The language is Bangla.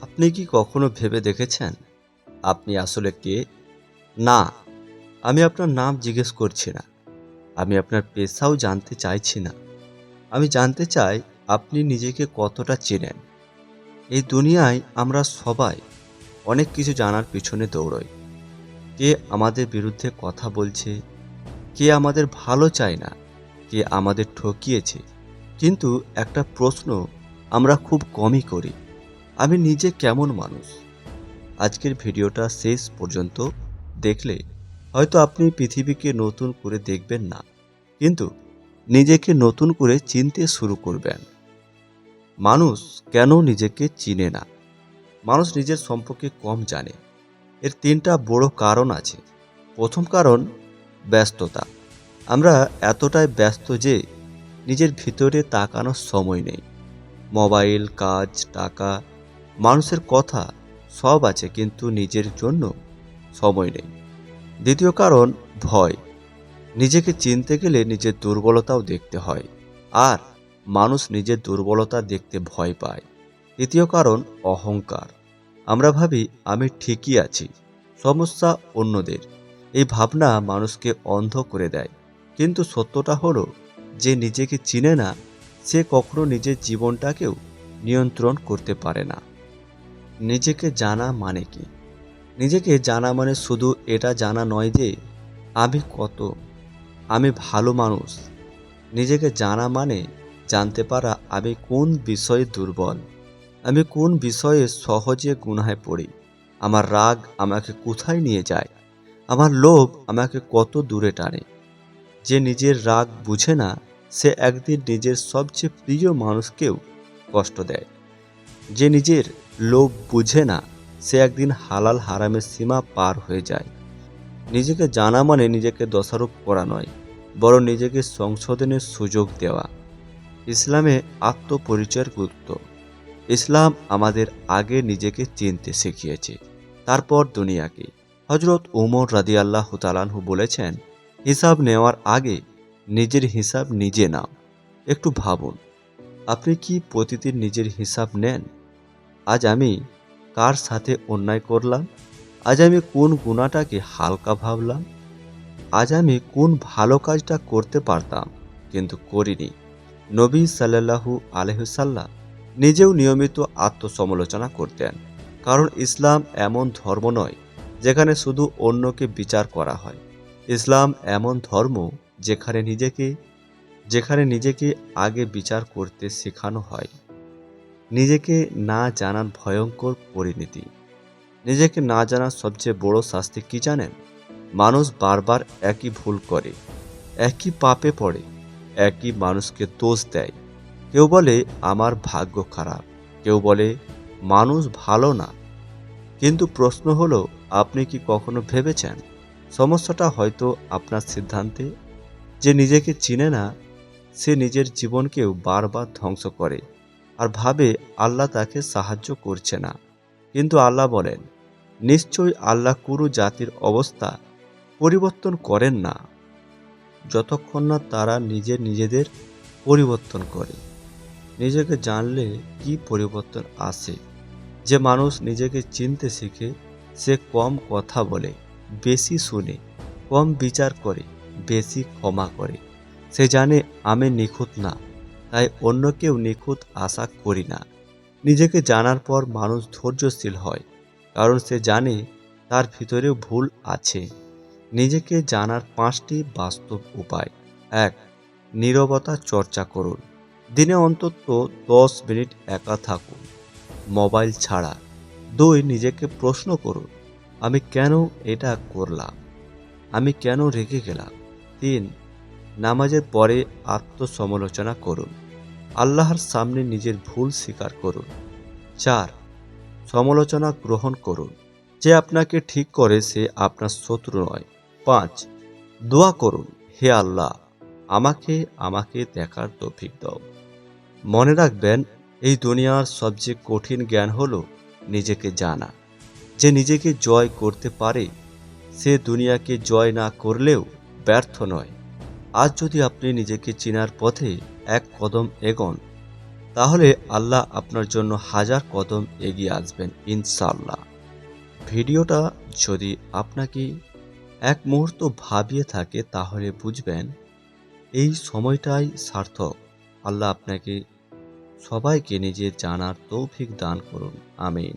আপনি কি কখনো ভেবে দেখেছেন? আপনি আসলে কে? না, আমি আপনার নাম জিজ্ঞেস করছি না। আমি আপনার পেশাও জানতে চাইছি না। আমি জানতে চাই আপনি নিজেকে কতটা চেনেন। এই দুনিয়ায় আমরা সবাই অনেক কিছু জানার পিছনে দৌড়ই। কে আমাদের বিরুদ্ধে কথা বলছে? কে আমাদের ভালো চায় না? কে আমাদের ঠকিয়েছে? কিন্তু একটা প্রশ্ন আমরা খুব কমই করি। আমি নিজে কেমন মানুষ? আজকের ভিডিওটা শেষ পর্যন্ত দেখলে হয়তো আপনি পৃথিবীকে নতুন করে দেখবেন না, কিন্তু নিজেকে নতুন করে চিনতে শুরু করবেন। মানুষ কেন নিজেকে চিনে না? মানুষ নিজের সম্পর্কে কম জানে। এর তিনটা বড় কারণ আছে। প্রথম কারণ, ব্যস্ততা। আমরা এতটাই ব্যস্ত যে নিজের ভিতরে তাকানোর সময় নেই। মোবাইল, কাজ, টাকা মানুষের কথা সব আছে, কিন্তু নিজের জন্য সময় নেই। দ্বিতীয় কারণ, ভয়। নিজেকে চিনতে গেলে নিজের দুর্বলতাও দেখতে হয়, আর মানুষ নিজের দুর্বলতা দেখতে ভয় পায়। তৃতীয় কারণ, অহংকার। আমরা ভাবি, আমি ঠিকই আছি, সমস্যা অন্যদের। এই ভাবনা মানুষকে অন্ধ করে দেয়। কিন্তু সত্যটা হলো, যে নিজেকে চিনে না, সে কখনো নিজের জীবনটাকেও নিয়ন্ত্রণ করতে পারে না। নিজেকে জানা মানে কি? নিজেকে জানা মানে শুধু এটা জানা নয় যে, আমি কত? আমি ভালো মানুষ। নিজেকে জানা মানে জানতে পারা আমি কোন বিষয়ে দুর্বল? আমি কোন বিষয়ে সহজে গুনায় পড়ি? আমার রাগ আমাকে কোথায় নিয়ে যায়? আমার লোভ আমাকে কত দূরে টানে? যে নিজের রাগ বুঝে না, সে একদিন নিজের সবচেয়ে প্রিয় মানুষকেও কষ্ট দেয়। যে নিজের লোভ বুঝে না, সে একদিন হালাল হারামের সীমা পার হয়ে যায়। নিজেকে জানা মানে নিজেকে দোষারোপ করা নয়, বরং নিজেকে সংশোধনের সুযোগ দেওয়া। ইসলামে আত্মপরিচয়ের গুরুত্ব। ইসলাম আমাদের আগে নিজেকে চিনতে শিখিয়েছে, তারপর দুনিয়াকে। হজরত ওমর রাদি আল্লাহ তালানহু বলেছেন, হিসাব নেওয়ার আগে নিজের হিসাব নিজে নাও। একটু ভাবুন। আপনি কি প্রতিদিন নিজের হিসাব নেন? আজ আমি কার সাথে অন্যায় করলাম? আজ আমি কোন গুণাটাকে হালকা ভাবলাম? আজ আমি কোন ভালো কাজটা করতে পারতাম, কিন্তু করিনি। নবী সাল্লাল্লাহু আলহ্লাম নিজেও নিয়মিত আত্মসমালোচনা করতেন, কারণ ইসলাম এমন ধর্ম নয় যেখানে শুধু অন্যকে বিচার করা হয়। ইসলাম এমন ধর্ম যেখানে নিজেকে যেখানে নিজেকে আগে বিচার করতে শেখানো হয়। নিজেকে না জানার ভয়ঙ্কর পরিণতি। নিজেকে না জানার সবচেয়ে বড় শাস্তি কি জানেন? মানুষ বারবার একই ভুল করে, একই পাপে পড়ে, একই মানুষকে দোষ দেয়। কেউ বলে, আমার ভাগ্য খারাপ। কেউ বলে, মানুষ ভালো না। কিন্তু প্রশ্ন হলো, আপনি কি কখনো ভেবেছেন? সমস্যাটা হয়তো আপনার সিদ্ধান্তে, যে নিজেকে চিনে না সে নিজের জীবনকেও বারবার ধ্বংস করে আর ভাবে আল্লাহ তাকে সাহায্য করছে না। কিন্তু আল্লাহ বলেন, নিশ্চয়ই আল্লাহ কুরু জাতির অবস্থা পরিবর্তন করেন না, যতক্ষণ না তারা নিজের নিজেদের পরিবর্তন করে। নিজেকে জানলে কি পরিবর্তন আসে? যে মানুষ নিজেকে চিনতে শিখে, সে কম কথা বলে, বেশি শুনে, কম বিচার করে, বেশি ক্ষমা করে। সে জানে আমি নিখুঁত না, তাই অন্য কেউ নিখুঁত আশা করি না। নিজেকে জানার পর মানুষ ধৈর্যশীল হয়, কারণ সে জানে তার ভিতরেও ভুল আছে। নিজেকে জানার পাঁচটি বাস্তব উপায়। এক, নীরবতা চর্চা করুন। দিনে অন্তত দশ মিনিট একা থাকুন। মোবাইল ছাড়া। দুই, নিজেকে প্রশ্ন করুন, আমি কেন এটা করলাম? আমি কেন রেগে গেলাম? তিন নামাজের পরে আত্মসমালোচনা করুন। আল্লাহর সামনে নিজের ভুল স্বীকার করুন। চার, সমালোচনা গ্রহণ করুন। যে আপনাকে ঠিক করে সে আপনার শত্রু নয়। পাঁচ, দোয়া করুন, হে আল্লাহ, আমাকে আমাকে দেখার তৌফিক দাও। মনে রাখবেন, এই দুনিয়ার সবচেয়ে কঠিন জ্ঞান হলো নিজেকে জানা। যে নিজেকে জয় করতে পারে, সে দুনিয়াকে জয় না করলেও ব্যর্থ নয়। আজ যদি আপনি নিজেকে চেনার পথে এক কদম এগোন, তাহলে আল্লাহ আপনার জন্য হাজার কদম এগিয়ে আসবেন ইনশাল্লাহ ভিডিওটা যদি আপনাকে এক মুহূর্ত ভাবিয়ে থাকে, তাহলে বুঝবেন এই সময়টাই সার্থক। আল্লাহ আপনাকে সবাইকে নিজে জানার তৌফিক দান করুন। আমিন।